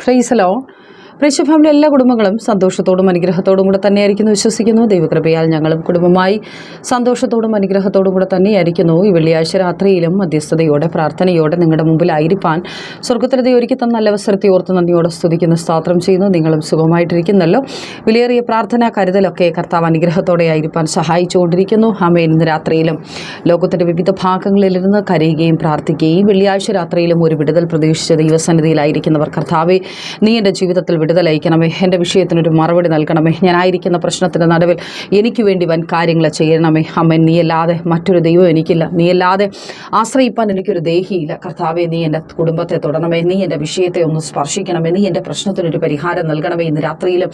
ഫ്രൈസലോ പ്രേക്ഷ family എല്ലാ കുടുംബങ്ങളും സന്തോഷത്തോടും അനുഗ്രഹത്തോടും കൂടെ തന്നെയായിരിക്കുന്നു. വിശ്വസിക്കുന്നു. ദൈവകൃപയാൽ ഞങ്ങളും കുടുംബമായി സന്തോഷത്തോടും അനുഗ്രഹത്തോടും കൂടെ തന്നെയായിരിക്കുന്നു. ഈ വെള്ളിയാഴ്ച രാത്രിയിലും മധ്യസ്ഥതയോടെ പ്രാർത്ഥനയോടെ നിങ്ങളുടെ മുമ്പിലായിരിക്കാൻ സ്വർഗത്തിലെ ദൈവം ഒരുക്കി തന്ന നല്ല അവസരത്തെ ഓർത്ത് നന്ദിയോടെ സ്തുതിക്കുന്ന. സ്ഥാത്രം ചെയ്യുന്നു. നിങ്ങളും സുഖമായിട്ടിരിക്കുന്നല്ലോ. വിലയേറിയ പ്രാർത്ഥന കരുതലൊക്കെ കർത്താവ് അനുഗ്രഹത്തോടെ ആയിരിക്കാൻ സഹായിച്ചുകൊണ്ടിരിക്കുന്നു. അമേൻ ഇന്ന് രാത്രിയിലും ലോകത്തിന്റെ വിവിധ ഭാഗങ്ങളിലിരുന്ന് കരയുകയും പ്രാർത്ഥിക്കുകയും വെള്ളിയാഴ്ച രാത്രിയിലും ഒരു വിടുതൽ പ്രതീക്ഷിച്ച ദൈവസന്നിധിയിലായിരിക്കുന്നവർ കർത്താവെ നീ എന്റെ ജീവിതത്തിൽ വിടുതൽ എന്റെ വിഷയത്തിനൊരു മറുപടി നൽകണമേ. ഞാനായിരിക്കുന്ന പ്രശ്നത്തിന്റെ നടുവിൽ എനിക്ക് വേണ്ടി വൻ കാര്യങ്ങൾ ചെയ്യണമേ. അമ്മൻ നീയല്ലാതെ മറ്റൊരു ദൈവം എനിക്കില്ല. നീയല്ലാതെ ആശ്രയിപ്പാൻ എനിക്കൊരു ദേഹിയില്ല. കർത്താവെ നീ എന്റെ കുടുംബത്തെ തൊടണമേ. നീ എന്റെ വിഷയത്തെ ഒന്ന് സ്പർശിക്കണമേ. നീ എന്റെ പ്രശ്നത്തിനൊരു പരിഹാരം നൽകണമേ. ഇന്ന് രാത്രിയിലും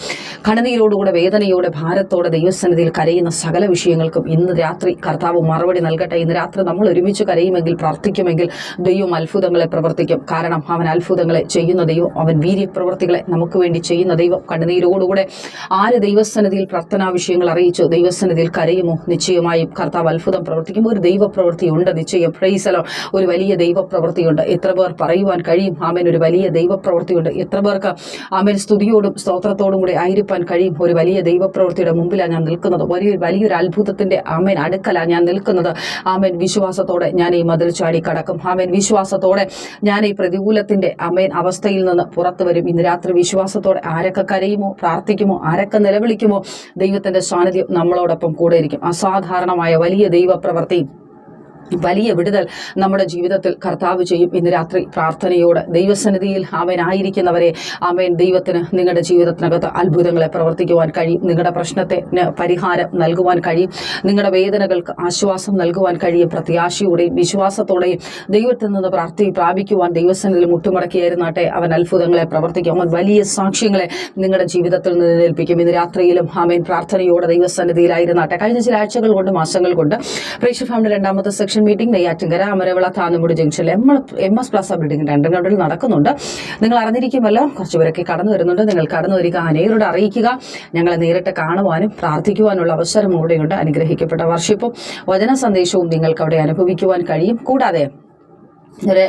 കണനീരോടുകൂടെ വേദനയോടെ ഭാരത്തോടെ ദൈവസന്നിധിയിൽ കരയുന്ന സകല വിഷയങ്ങൾക്കും ഇന്ന് രാത്രി കർത്താവ് മറുപടി നൽകട്ടെ. ഇന്ന് രാത്രി നമ്മൾ ഒരുമിച്ച് കരയുമെങ്കിൽ പ്രാർത്ഥിക്കുമെങ്കിൽ ദൈവം അത്ഭുതങ്ങളെ പ്രവർത്തിക്കും. കാരണം അവൻ അത്ഭുതങ്ങളെ ചെയ്യുന്ന ദൈവം അവൻ വീര്യപ്രവർത്തികളെ നമുക്ക് വേണ്ടി ചെയ്യുന്ന ദൈവം. കണ്ണുനീരോടുകൂടെ ആര് ദൈവസന്നിധിയിൽ പ്രാർത്ഥനാ വിഷയങ്ങൾ അറിയിച്ചു? ദൈവസന്നിധിയിൽ കരയുമോ? നിശ്ചയമായും കർത്താവ് അത്ഭുതം പ്രവർത്തിക്കുമ്പോൾ ഒരു ദൈവപ്രവൃത്തി ഉണ്ട്. നിശ്ചയം. പ്രൈസലോ ഒരു വലിയ ദൈവപ്രവൃത്തിയുണ്ട് എത്ര പേർ പറയുവാൻ കഴിയും? ആമേൻ. ഒരു വലിയ ദൈവപ്രവൃത്തിയുണ്ട് എത്ര പേർക്ക് ആമേൻ സ്തുതിയോടും സ്തോത്രത്തോടും കൂടെ ആയിരിക്കാൻ കഴിയും? ഒരു വലിയ ദൈവപ്രവൃത്തിയുടെ മുമ്പിലാണ് ഞാൻ നിൽക്കുന്നത്. വലിയൊരു വലിയൊരു അത്ഭുതത്തിന്റെ ആമേൻ അടുക്കലാണ് ഞാൻ നിൽക്കുന്നത്. ആമേൻ. വിശ്വാസത്തോടെ ഞാൻ ഈ മതിൽ ചാടി കടക്കും. ആമേൻ. വിശ്വാസത്തോടെ ഞാൻ ഈ പ്രതികൂലത്തിന്റെ ആമേൻ അവസ്ഥയിൽ നിന്ന് പുറത്തു വരും. ഇന്ന് രാത്രി വിശ്വാസത്തോടെ ആരൊക്കെ കരയുമോ പ്രാർത്ഥിക്കുമോ ആരൊക്കെ നിലവിളിക്കുമോ ദൈവത്തിന്റെ സാന്നിധ്യം നമ്മളോടൊപ്പം കൂടെ ഇരിക്കും അസാധാരണമായ വലിയ ദൈവപ്രവൃത്തി. വലിയ വിടുതൽ നമ്മുടെ ജീവിതത്തിൽ കർത്താവ് ചെയ്യും ഇന്ന് രാത്രി പ്രാർത്ഥനയോട്. ദൈവസന്നിധിയിൽ ആമേനായിരിക്കുന്നവരെ ആമേൻ. ദൈവത്തിന് നിങ്ങളുടെ ജീവിതത്തിനകത്ത് അത്ഭുതങ്ങളെ പ്രവർത്തിക്കുവാൻ കഴിയും. നിങ്ങളുടെ പ്രശ്നത്തിന് പരിഹാരം നൽകുവാൻ കഴിയും. നിങ്ങളുടെ വേദനകൾക്ക് ആശ്വാസം നൽകുവാൻ കഴിയും. പ്രത്യാശയോടെയും വിശ്വാസത്തോടെയും ദൈവത്തിൽ നിന്ന് പ്രാർത്ഥി പ്രാപിക്കുവാൻ ദൈവസന്നിധിയിൽ മുട്ടുമടക്കിയായിരുന്നാട്ടെ അവൻ അത്ഭുതങ്ങളെ പ്രവർത്തിക്കും. അവൻ വലിയ സാക്ഷ്യങ്ങളെ നിങ്ങളുടെ ജീവിതത്തിൽ നിന്ന് ഏൽപ്പിക്കും ഇന്ന് രാത്രിയിലും ആമേൻ പ്രാർത്ഥനയോടെ ദൈവസന്നിധിയിലായിരുന്നാട്ടെ. കഴിഞ്ഞ ചില ആഴ്ചകൾ കൊണ്ട് മാസങ്ങൾ കൊണ്ട് പ്രേക്ഷ ഫാമിലി രണ്ടാമത്തെ സെക്ഷൻ മീറ്റിംഗ് നെയ്യാറ്റിങ്കര അമരവിള താന്നുമുടി ജംഗ്ഷനിൽ M M S plaza building രണ്ടും കണ്ടിൽ നടക്കുന്നുണ്ട്. നിങ്ങൾ അറിഞ്ഞിരിക്കുമല്ലോ കുറച്ചുപേരൊക്കെ കടന്നു വരുന്നുണ്ട്. നിങ്ങൾ കടന്നു വരിക അനേകരോട് അറിയിക്കുക ഞങ്ങളെ നേരിട്ട് കാണുവാനും പ്രാർത്ഥിക്കുവാനുള്ള അവസരം കൂടെയുണ്ട് അനുഗ്രഹിക്കപ്പെട്ട വർഷിപ്പും വചന സന്ദേശവും നിങ്ങൾക്ക് അവിടെ അനുഭവിക്കുവാൻ കഴിയും. കൂടാതെ ഒരു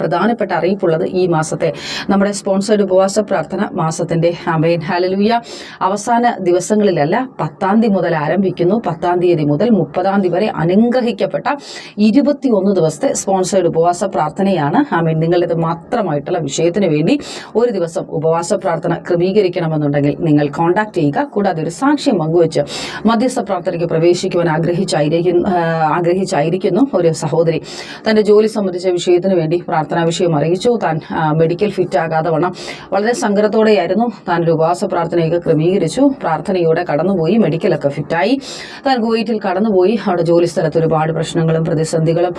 പ്രധാനപ്പെട്ട അറിയിപ്പുള്ളത് ഈ മാസത്തെ നമ്മുടെ സ്പോൺസേഡ് ഉപവാസ പ്രാർത്ഥന മാസത്തിന്റെ അമേൻ ഹാലലൂയ അവസാന ദിവസങ്ങളിലല്ല പത്താം തീയതി മുതൽ ആരംഭിക്കുന്നു. പത്താം തീയതി മുതൽ മുപ്പതാം തീയതി വരെ അനുഗ്രഹിക്കപ്പെട്ട ഇരുപത്തിയൊന്ന് ദിവസത്തെ സ്പോൺസേഡ് ഉപവാസ പ്രാർത്ഥനയാണ്. അമേൻ നിങ്ങളിത് മാത്രമായിട്ടുള്ള വിഷയത്തിന് വേണ്ടി ഒരു ദിവസം ഉപവാസ പ്രാർത്ഥന ക്രമീകരിക്കണമെന്നുണ്ടെങ്കിൽ നിങ്ങൾ കോൺടാക്ട് ചെയ്യുക. കൂടാതെ ഒരു സാക്ഷ്യം പങ്കുവെച്ച് മധ്യസ്ഥ പ്രാർത്ഥനയ്ക്ക് പ്രവേശിക്കുവാൻ ആഗ്രഹിച്ചായിരിക്കുന്നു ആഗ്രഹിച്ചായിരിക്കുന്നു ഒരു സഹോദരി. തന്റെ ജോലി സംബന്ധിച്ച വിഷയത്തിന് വേണ്ടി പ്രാർത്ഥനാ വിഷയം അറിയിച്ചു. താൻ മെഡിക്കൽ ഫിറ്റ് ആകാതെ വണ്ണം വളരെ സങ്കടത്തോടെയായിരുന്നു. താൻ ഒരു ഉപവാസ പ്രാർത്ഥനയൊക്കെ ക്രമീകരിച്ചു. പ്രാർത്ഥനയോടെ കടന്നുപോയി മെഡിക്കലൊക്കെ ഫിറ്റായി. താൻ കുവൈറ്റിൽ കടന്നുപോയി. അവിടെ ജോലി സ്ഥലത്ത് ഒരുപാട് പ്രശ്നങ്ങളും പ്രതിസന്ധികളും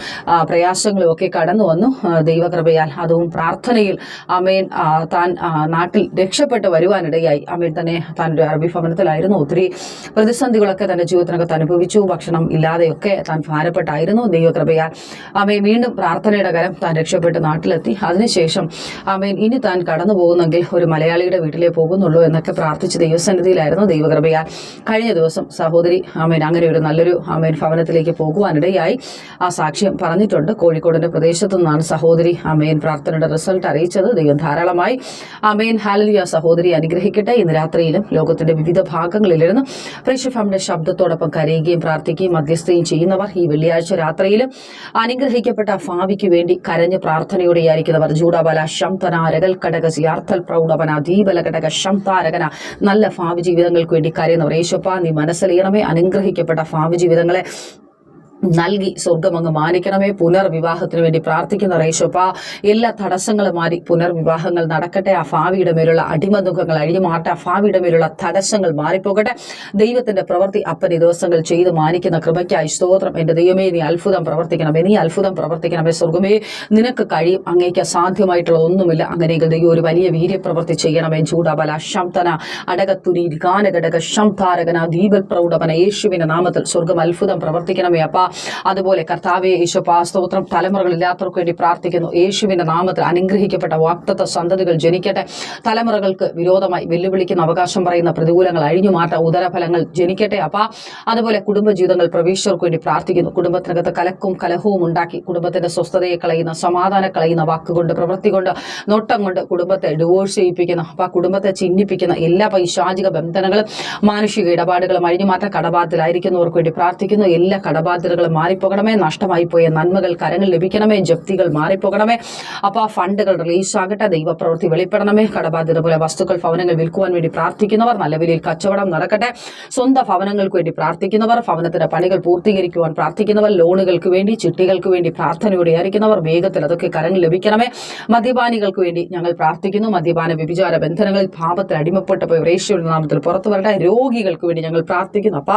പ്രയാസങ്ങളും ഒക്കെ കടന്നു വന്നു. ദൈവകൃപയാൽ അതും പ്രാർത്ഥനയിൽ അമേൻ താൻ നാട്ടിൽ രക്ഷപ്പെട്ട് വരുവാനിടയായി. അമേൻ തന്നെ താൻ ഒരു അറബി ഭവനത്തിലായിരുന്നു. ഒത്തിരി പ്രതിസന്ധികളൊക്കെ തന്റെ ജീവിതത്തിനകത്ത് അനുഭവിച്ചു. ഭക്ഷണം ഇല്ലാതെയൊക്കെ താൻ ഭാരപ്പെട്ടായിരുന്നു. ദൈവകൃപയാൽ അമേ വീണ്ടും പ്രാർത്ഥനയുടെ കരം താൻ രക്ഷപ്പെട്ട് നാട്ടിലെത്തി. അതിനുശേഷം അമേൻ ഇനി താൻ കടന്നു പോകുന്നെങ്കിൽ ഒരു മലയാളിയുടെ വീട്ടിലേ പോകുന്നുള്ളൂ എന്നൊക്കെ പ്രാർത്ഥിച്ച് ദൈവസന്നിധിയിലായിരുന്നു ദൈവകൃപയാൽ കഴിഞ്ഞ ദിവസം സഹോദരി അമേൻ അങ്ങനെ ഒരു നല്ലൊരു അമേൻ ഭവനത്തിലേക്ക് പോകുവാനിടയായി. ആ സാക്ഷ്യം പറഞ്ഞിട്ടുണ്ട്. കോഴിക്കോടിന്റെ പ്രദേശത്തു നിന്നാണ് സഹോദരി അമേൻ പ്രാർത്ഥനയുടെ റിസൾട്ട് അറിയിച്ചത്. ദൈവം ധാരാളമായി. അമേൻ ഹാലലിയ സഹോദരി അനുഗ്രഹിക്കട്ടെ. ഇന്ന് രാത്രിയിലും ലോകത്തിന്റെ വിവിധ ഭാഗങ്ങളിലിരുന്ന് പ്രേക്ഷ ഫാമിന്റെ ശബ്ദത്തോടൊപ്പം കരയുകയും പ്രാർത്ഥിക്കുകയും മധ്യസ്ഥയും ചെയ്യുന്നവർ ഈ വെള്ളിയാഴ്ച രാത്രിയിലും അനുഗ്രഹിക്കപ്പെട്ട ഭാവിക്ക് വേണ്ടി കരഞ്ഞ് പ്രാർത്ഥനയോടെയായിരിക്കുന്നവർ ജൂഡബല ശംതനാരകൽ കടക സിയാർത്ഥൽ പ്രൗഢവന ദീപല കടക ശംതാരകന. നല്ല ഭാവി ജീവിതങ്ങൾക്ക് വേണ്ടി കരയുന്നവർ. യേശപ്പ നീ മനസ്സിലീണമേ അനുഗ്രഹിക്കപ്പെട്ട ഭാവി ജീവിതങ്ങളെ നൽകി സ്വർഗമങ്ങ് മാനിക്കണമേ. പുനർവിവാഹത്തിന് വേണ്ടി പ്രാർത്ഥിക്കുന്ന റേശോപ്പ എല്ലാ തടസ്സങ്ങളും മാറി പുനർവിവാഹങ്ങൾ നടക്കട്ടെ. ആ ഭാവിയുടെ മേലുള്ള അടിമദുഃഖങ്ങൾ അഴിഞ്ഞുമാട്ടെ ആ ഭാവിയുടെ മേലുള്ള തടസ്സങ്ങൾ മാറിപ്പോകട്ടെ. ദൈവത്തിന്റെ പ്രവൃത്തി അപ്പൻ ഈ ദിവസങ്ങൾ ചെയ്ത് മാനിക്കുന്ന കൃപയ്ക്കായി സ്തോത്രം. എന്റെ ദൈവമേ നീ അത്ഭുതം പ്രവർത്തിക്കണമേ. നീ അത്ഭുതം പ്രവർത്തിക്കണമേ സ്വർഗമേ. നിനക്ക് കഴിയും. അങ്ങേക്ക് അസാധ്യമായിട്ടുള്ള ഒന്നുമില്ല. അങ്ങനെയെങ്കിൽ ദൈവം ഒരു വലിയ വീര്യപ്രവൃത്തി ചെയ്യണമേ. ചൂടാബല ശംതന അടകത്തുരി ഗാനഘടക ശംധാരകന ദീപൽ പ്രൗഢപന യേശുവിന്റെ നാമത്തിൽ സ്വർഗം അത്ഭുതം പ്രവർത്തിക്കണമേ. അപ്പ അതുപോലെ കർത്താവെ യേശു പാസ്തോത്രം തലമുറകളില്ലാത്തവർക്ക് വേണ്ടി പ്രാർത്ഥിക്കുന്നു. യേശുവിന്റെ നാമത്തിൽ അനുഗ്രഹിക്കപ്പെട്ട വാക്തത്വ സന്തതികൾ ജനിക്കട്ടെ. തലമുറകൾക്ക് വിരോധമായി വെല്ലുവിളിക്കുന്ന അവകാശം പറയുന്ന പ്രതികൂലങ്ങൾ അഴിഞ്ഞു മാറ്റ ഉദരഫലങ്ങൾ ജനിക്കട്ടെ അപ്പ. അതുപോലെ കുടുംബജീവിതങ്ങൾ പ്രവേശിച്ചവർക്ക് വേണ്ടി പ്രാർത്ഥിക്കുന്നു. കുടുംബത്തിനകത്ത് കലക്കും കലഹവും ഉണ്ടാക്കി കുടുംബത്തിന്റെ സ്വസ്ഥതയെ കളയുന്ന സമാധാന കളയുന്ന വാക്കുകൊണ്ട് പ്രവൃത്തി കൊണ്ട് നോട്ടം കൊണ്ട് കുടുംബത്തെ ഡിവോഴ്സ് ചെയ്യിപ്പിക്കുന്ന. അപ്പൊ കുടുംബത്തെ ചിഹ്നിപ്പിക്കുന്ന എല്ലാ പൈശാചിക ബന്ധനങ്ങളും മാനുഷിക ഇടപാടുകളും അഴിഞ്ഞുമാറ്റ കടബാധ്യരായിരിക്കുന്നവർക്ക് വേണ്ടി പ്രാർത്ഥിക്കുന്നു. എല്ലാ കടബാധ്യതകളും മാറിപ്പോകണമേ നഷ്ടമായി പോയ നന്മകൾ കരങ്ങൾ ലഭിക്കണമേ ജപ്തികൾ മാറിപ്പോകണമേ. അപ്പൊ ആ ഫണ്ടുകൾ റിലീസ് ആകട്ടെ ദൈവപ്രവൃത്തി വെളിപ്പെടണമേ. കടബാധ്യത പോലെ വസ്തുക്കൾ ഭവനങ്ങൾ വിൽക്കുവാൻ വേണ്ടി പ്രാർത്ഥിക്കുന്നവർ നല്ല വിലയിൽ കച്ചവടം നടക്കട്ടെ. സ്വന്തം ഭവനങ്ങൾക്ക് വേണ്ടി പ്രാർത്ഥിക്കുന്നവർ ഭവനത്തിന്റെ പണികൾ പൂർത്തീകരിക്കുവാൻ പ്രാർത്ഥിക്കുന്നവർ ലോണുകൾക്ക് വേണ്ടി ചിട്ടികൾക്ക് വേണ്ടി പ്രാർത്ഥനയോടെ ആയിരിക്കുന്നവർ വേഗത്തിൽ അതൊക്കെ കരങ്ങൾ ലഭിക്കണമേ. മദ്യപാനികൾക്ക് വേണ്ടി ഞങ്ങൾ പ്രാർത്ഥിക്കുന്നു. മദ്യപാന വ്യഭിചാര ബന്ധനങ്ങളിൽ പാപത്തിൽ അടിമപ്പെട്ട പോയി റേഷ്യയുടെ നാമത്തിൽ പുറത്തു വരട്ടെ. രോഗികൾക്ക് വേണ്ടി ഞങ്ങൾ പ്രാർത്ഥിക്കുന്നു. അപ്പ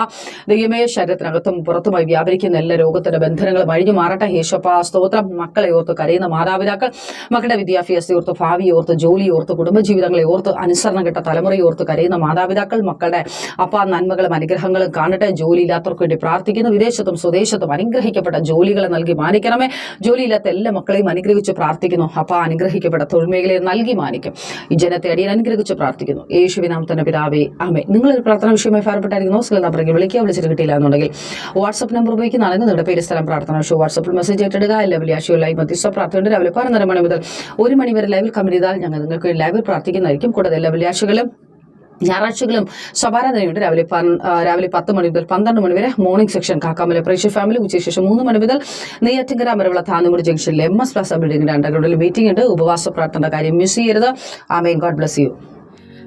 ദൈവമേ ശരീരത്തിനകത്തും പുറത്തുമായി വ്യാപരിക്കുന്ന എല്ലാ രോഗത്തിന്റെ ബന്ധനങ്ങളും അഴിഞ്ഞു മാറട്ടെ. യേശപ്പാ സ്തോത്രം. മക്കളെ ഓർത്ത് കരയുന്ന മാതാപിതാക്കൾ മക്കളുടെ വിദ്യാഭ്യാസത്തെ ഓർത്ത് ഭാവി ഓർത്ത് ജോലി ഓർത്ത് കുടുംബജീവിതങ്ങളെ ഓർത്ത് അനുസരണം കിട്ട തലമുറയെ ഓർത്ത് കരയുന്ന മാതാപിതാക്കൾ മക്കളുടെ അപ്പ നന്മകളും അനുഗ്രഹങ്ങളും കാണട്ടെ. ജോലിയില്ലാത്തവർക്ക് വേണ്ടി പ്രാർത്ഥിക്കുന്നു. വിദേശത്തും സ്വദേശത്തും അനുഗ്രഹിക്കപ്പെട്ട ജോലികളെ നൽകി മാനിക്കണമേ. ജോലിയില്ലാത്ത എല്ലാ മക്കളെയും അനുഗ്രഹിച്ച് പ്രാർത്ഥിക്കുന്നു. അപ്പ അനുഗ്രഹിക്കപ്പെട്ട തൊഴിൽ മേഖലയെ നൽകി മാനിക്കും. ഈ ജനത്തെ അടിയൻ അനുഗ്രഹിച്ച് പ്രാർത്ഥിക്കുന്നു. യേശുവിനാം തന്നെ പിതാവേ അമ്മേ നിങ്ങളൊരു പ്രാർത്ഥന വിഷയമായി ഫലപ്പെട്ടായിരിക്കുന്നു സ്കിൽ നമ്പറെങ്കിൽ വിളിക്കുക. വിളിച്ചിട്ട് കിട്ടിയില്ല എന്നുണ്ടെങ്കിൽ വാട്സപ്പ് നമ്പർ ഉപയോഗിക്കുന്നതാണ് നിങ്ങളുടെ പേര് സ്ഥലം പ്രാർത്ഥന ഷോ വാട്സപ്പിൽ മെസ്സേജ് ആയിട്ടിടുക എല്ലാ വെള്ളിയാഴ്ചയോ ലൈവ് മധ്യസ്ഥ പ്രാർത്ഥനയുടെ രാവിലെ പതിനൊന്നര മണി മുതൽ ഒരു മണി വരെ ലൈവിൽ കമന്റ് ചെയ്താൽ ഞങ്ങൾ നിങ്ങൾക്ക് ലൈവിൽ പ്രാർത്ഥിക്കുന്നതായിരിക്കും. കൂടാതെ എല്ലാ വെള്ളിയാഴ്ചകളും ഞായറാഴ്ചകളും സ്വഭാരാധനയുണ്ട് രാവിലെ രാവിലെ പത്ത് മണി മുതൽ പന്ത്രണ്ട് മണി വരെ മോർണിംഗ് സെക്ഷൻ കാക്കാമല പ്രേക്ഷ ഫാമിലി ഉച്ചശേഷം മൂന്ന് മണി മുതൽ നെയ്യാറ്റിങ്കര അമരവിള താന്നുമുടി ജംഗ്ഷനിലെ എം എസ് പ്ലാസ ബിൽഡിംഗിന്റെ അണ്ടർഗ്രൗണ്ടിൽ മീറ്റിംഗ് ഉണ്ട്. ഉപവാസ പ്രാർത്ഥന കാര്യം മിസ് ചെയ്യരുത്. Amen. God bless you